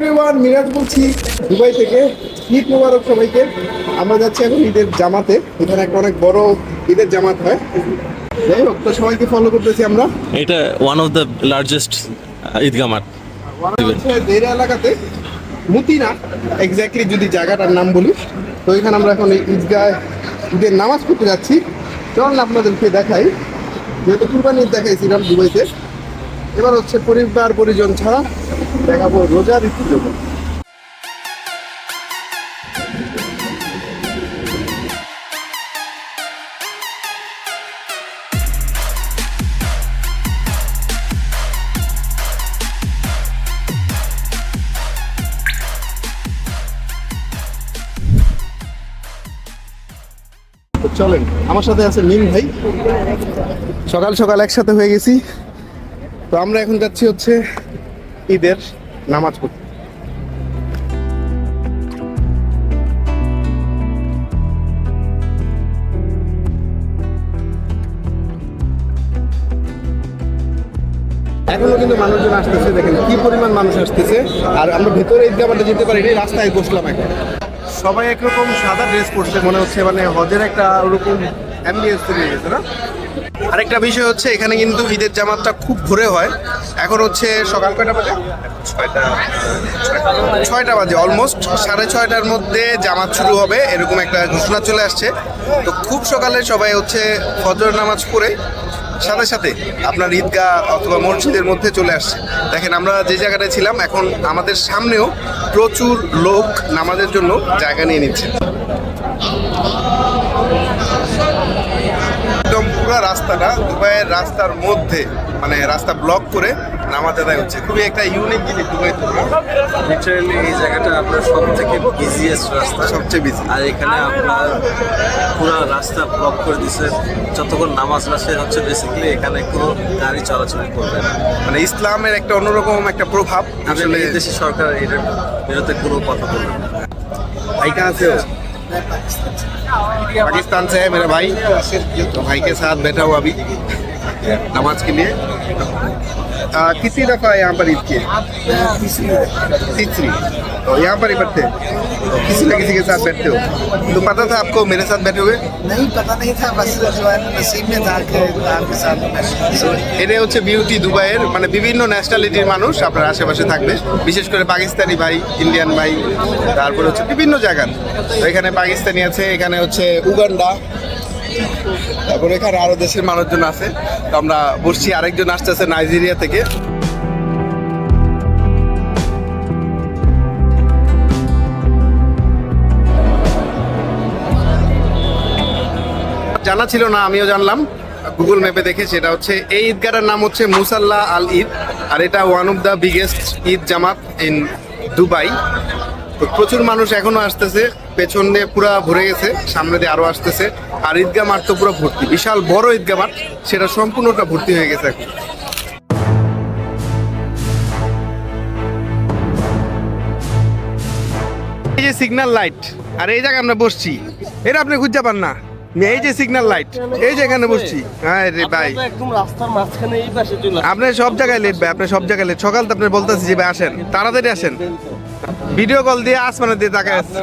Everyone Miraj বলছি Dubai থেকে ঈদ মোবারক সবাইকে। আমরা যাচ্ছি এখন ঈদের জামাতে। এখানে একটা অনেক বড় ঈদের জামাত হয়। যাই হোক তো সবাইকে ফলো করতেছি আমরা। এটা ওয়ান অফ দ্য লার্জেস্ট ঈদগাহ মাঠ। দেরা এলাকাতে মুতিনা এক্স্যাক্টলি যদি জায়গাটার নাম বলি। তো এখানে আমরা এখন ঈদগাহ ঈদের নামাজ পড়তে যাচ্ছি। চলুন আপনাদেরকে দেখাই। যেহেতু কুরবানি ঈদ দেখাইছিলাম দুবাইতে। এবার হচ্ছে পরিবার পরিজন ছাড়া দেখাবো রোজার ঈদ জন্য। তো চলেন, আমার সাথে আছে মিম ভাই। সকাল সকাল একসাথে হয়ে গেছি। তো আমরা এখন যাচ্ছি হচ্ছে ঈদের নামাজ পড়তে। এখনও কিন্তু মানুষজন আসতেছে, দেখেন কি পরিমাণ মানুষ আসতেছে। আর আমরা ভেতরে ঈদগাহ মাঠে যেতে পারি এই রাস্তায় বসলাম এখন। সবাই একরকম সাদা ড্রেস পরছে, মনে হচ্ছে মানে হজের একটা ওরকম অ্যাম্বিয়েন্স তৈরি হয়ে গেছে না? আরেকটা বিষয় হচ্ছে এখানে কিন্তু ঈদের জামাতটা খুব ভোরে হয়। এখন হচ্ছে সকাল কয়টা বাজে? ছয়টা। ছয়টা বাজে অলমোস্ট সাড়ে ছয়টার মধ্যে জামাত শুরু হবে এরকম একটা ঘোষণা চলে আসছে। তো খুব সকালে সবাই হচ্ছে ফজর নামাজ পড়ে সাথে সাথে আপনার ঈদগাহ অথবা মসজিদের মধ্যে চলে আসছে। দেখেন আমরা যে জায়গাটায় ছিলাম এখন আমাদের সামনেও প্রচুর লোক নামাজের জন্য জায়গা নিয়ে নিচ্ছে। পুরো রাস্তাটা দুবাইয়ের রাস্তার মধ্যে মানে রাস্তা ব্লক করে নামাতে দেয় হচ্ছে। খুবই একটা ইউনিক জিনিস দুবাই লিটারেলি এই জায়গাটা আপনার সব থেকে বিজিএস রাস্তা। সবচেয়ে বিজি আর এখানে আপনার পুরো রাস্তা ব্লক করে দিছে। যতক্ষণ নামাজ না শেষ হচ্ছে বেসিক্যালি এখানে কোনো গাড়ি চলাচল করবে না। মানে ইসলামের একটা অন্যরকম একটা প্রভাব আসলে এই দেশে সরকার এটার বিরুদ্ধে কোনো কথা বলবে না। আইকা আছে। पाकिस्तान से है मेरा भाई। तो भाई के साथ बैठा हुआ अभी। नमाज के लिए आ, कितनी दफा यहाँ पर ईद किए तीसरी तो यहाँ पर ही बैठते तो किसी न किसी के साथ बैठते हो तो पता था आपको मेरे साथ बैठे हुए नहीं पता नहीं था बस जो है नसीब में था कि आपके साथ मैं এটা হচ্ছে বিউটি দুবাইয়ের মানে বিভিন্ন ন্যাশনালিটির মানুষ আপনার আশেপাশে থাকবে বিশেষ করে পাকিস্তানি ভাই ইন্ডিয়ান ভাই তারপরে হচ্ছে বিভিন্ন জায়গার তো এখানে পাকিস্তানি আছে এখানে হচ্ছে উগান্ডা তারপরে এখানে আরও দেশের মানুষজন আছে। তো আমরা বসছি, আরেকজন আসতেছে নাইজেরিয়া থেকে। জানা ছিল না, আমিও জানলাম। গুগল ম্যাপে দেখে সেটা হচ্ছে, এই ঈদগাহটার নাম হচ্ছে মুসাল্লা আল ঈদ আর এটা one of the biggest Eid jamaat in Dubai তো প্রচুর মানুষ এখনও আসতেছে পেছন দিয়ে পুরা ভরে গেছে সামনে দিয়ে আরও আসতেছে। আর ঈদগাহ মাঠ তো পুরো ভর্তি বিশাল বড় ঈদগাহ মাঠ সেটা সম্পূর্ণটা ভর্তি হয়ে গেছে এখন। এই যে সিগন্যাল লাইট আর এই জায়গায় আমরা বসছি এটা আপনি খুঁজতে পান না। এই যে সিগন্যাল লাইট এই যে এখানে বসছি। হ্যাঁ রে ভাই। একদম রাস্তার মাঝখানে এই পাশে চলে আপনি সব জায়গায় লেট ভাই আপনি সব জায়গায় লেট সকাল তো আপনি বলতেছি যে ভাই আসেন তাড়াতাড়ি আসেন। ভিডিও কল দিয়ে আসমানে দিয়ে তাকায় আছে।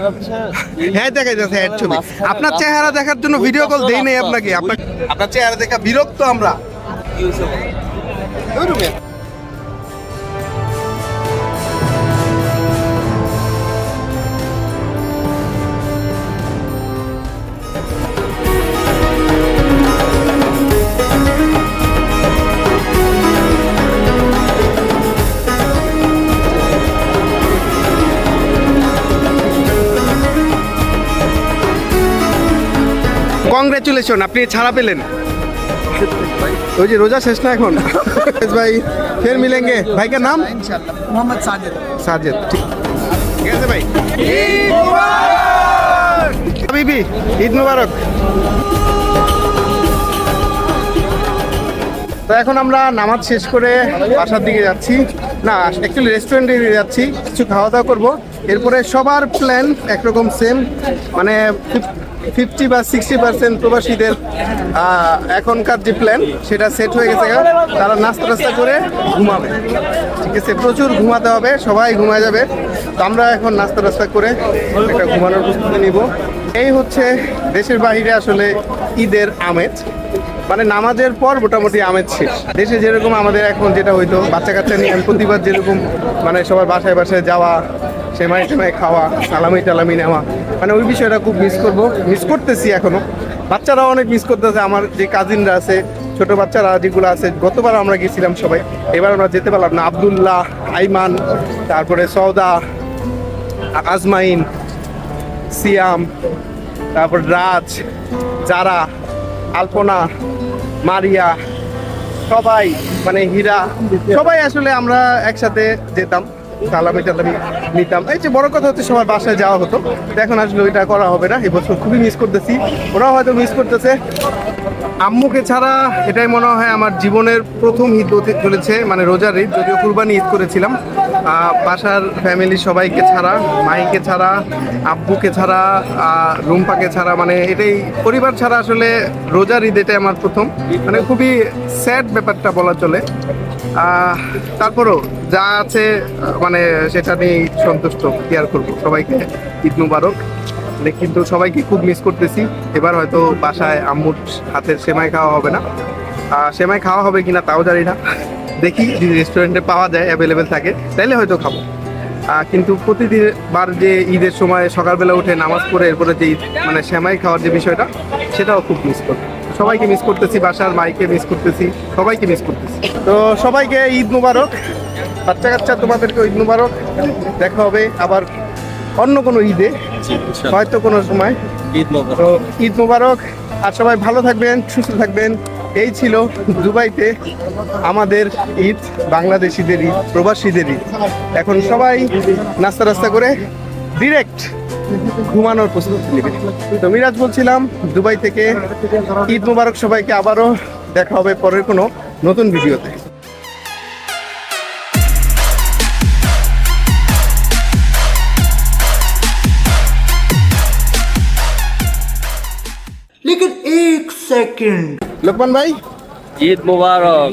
হ্যাঁ দেখা যাচ্ছে হ্যাঁ ছবি আপনার চেহারা দেখার জন্য ভিডিও কল দেই নাই আপনাকে। আপনার আপনার চেহারা দেখা বিরক্ত আমরা। কংগ্রেচুলেশন আপনি ছাড়া পেলেন। ওই যে রোজা শেষ না এখন? ভাই ফের মিলেঙ্গে। ভাই কা নাম সাজেদ। সাজেদ ঠিক। আছে ভাই। হাবিবি ঈদ মুবারক। তো এখন আমরা নামাজ শেষ করে বাসার দিকে যাচ্ছি। না অ্যাকচুয়ালি রেস্টুরেন্টে যাচ্ছি কিছু খাওয়া দাওয়া করব। এরপরে সবার প্ল্যান একরকম সেম মানে ফিফটি বা সিক্সটি পার্সেন্ট প্রবাসীদের এখনকার যে প্ল্যান সেটা সেট হয়ে গেছে তারা নাস্তা টাস্তা করে ঘুমাবে। ঠিক আছে, প্রচুর ঘুমাতে হবে, সবাই ঘুমায় যাবে। তো আমরা এখন নাস্তা টাস্তা করে একটা ঘুমানোর প্রস্তুতি নিব। এই হচ্ছে দেশের বাইরে আসলে ঈদের আমেজ। মানে নামাজের পর মোটামুটি আমেজ শেষ। দেশে যেরকম আমাদের এখন যেটা হইতো বাচ্চা কাচ্চা নিয়ে প্রতিবার যেরকম মানে সবার বাসায় বাসায় যাওয়া সেমাই টেমাই খাওয়া, সালামি টালামি নেওয়া। মানে ওই বিষয়টা খুব মিস করব মিস করতেছি এখনও বাচ্চারাও অনেক মিস করতেছে, আমার যে কাজিনরা আছে, ছোট বাচ্চারা যেগুলো আছে, গতবার আমরা গেছিলাম সবাই। এবার আমরা যেতে পারলাম না। আবদুল্লাহ, আইমান, তারপরে সৌদা আজমাইন, সিয়াম, তারপর রাজ যারা আলপনা, মারিয়া, সবাই মানে হীরা, সবাই আসলে আমরা একসাথে যেতাম, সালামি টালামি। নিতাম। এই যে বড় কথা হচ্ছে সবার বাসায় যাওয়া হতো। এখন আসলে ওইটা করা হবে না। এবছর খুবই মিস করতেছি। ওরাও হয়তো মিস করতেছে। আম্মুকে ছাড়া এটাই মনে হয় আমার জীবনের প্রথম ঈদ চলেছে মানে রোজার ঈদ। যদিও কুরবানি ঈদ করেছিলাম। বাসার ফ্যামিলি সবাইকে ছাড়া, মাইকে ছাড়া, আব্বুকে ছাড়া রুম্পাকে ছাড়া মানে এটাই পরিবার ছাড়া আসলে রোজার ঈদ এটাই আমার প্রথম। মানে খুবই স্যাড ব্যাপারটা বলা চলে। তারপরও যা আছে মানে সেটা নিয়ে সন্তুষ্ট কেয়ার করব? সবাইকে ঈদ মুবারক। কিন্তু সবাইকে খুব মিস করতেছি। এবার হয়তো বাসায় আম্মুর হাতের সেমাই খাওয়া হবে না। সেমাই খাওয়া হবে কিনা তাও জানি না। দেখি যদি রেস্টুরেন্টে পাওয়া যায় অ্যাভেলেবেল থাকে, তাইলে হয়তো খাব। কিন্তু প্রতিদিন বার যে ঈদের সময় সকালবেলা উঠে নামাজ পড়ে, এরপরে যে মানে সেমাই খাওয়ার যে বিষয়টা, সেটাও খুব মিস করব সবাইকে মিস করতেছি বাসার মাইকে মিস করতেছি সবাইকে মিস করতেছি। তো সবাইকে ঈদ মুবারক। বাচ্চা কাচ্চা তোমাদেরকে ঈদ মুবারক। দেখা হবে আবার অন্য কোনো ঈদে হয়তো কোনো সময়। ঈদ মোবারক। তো ঈদ মুবারক। আর সবাই ভালো থাকবেন সুস্থ থাকবেন। এই ছিল দুবাইতে আমাদের ঈদ বাংলাদেশিদের ঈদ প্রবাসীদের ঈদ। এখন সবাই নাস্তা রাস্তা করে ডিরেক্ট ঘুমানোর প্রস্তুতি নেবে তো মিরাজ বলছিলাম দুবাই থেকে ঈদ মুবারক সবাইকে আবারও দেখা হবে পরের কোনো নতুন ভিডিওতে लेकिन एक सेकंड লোকমান ভাই ঈদ মোবারক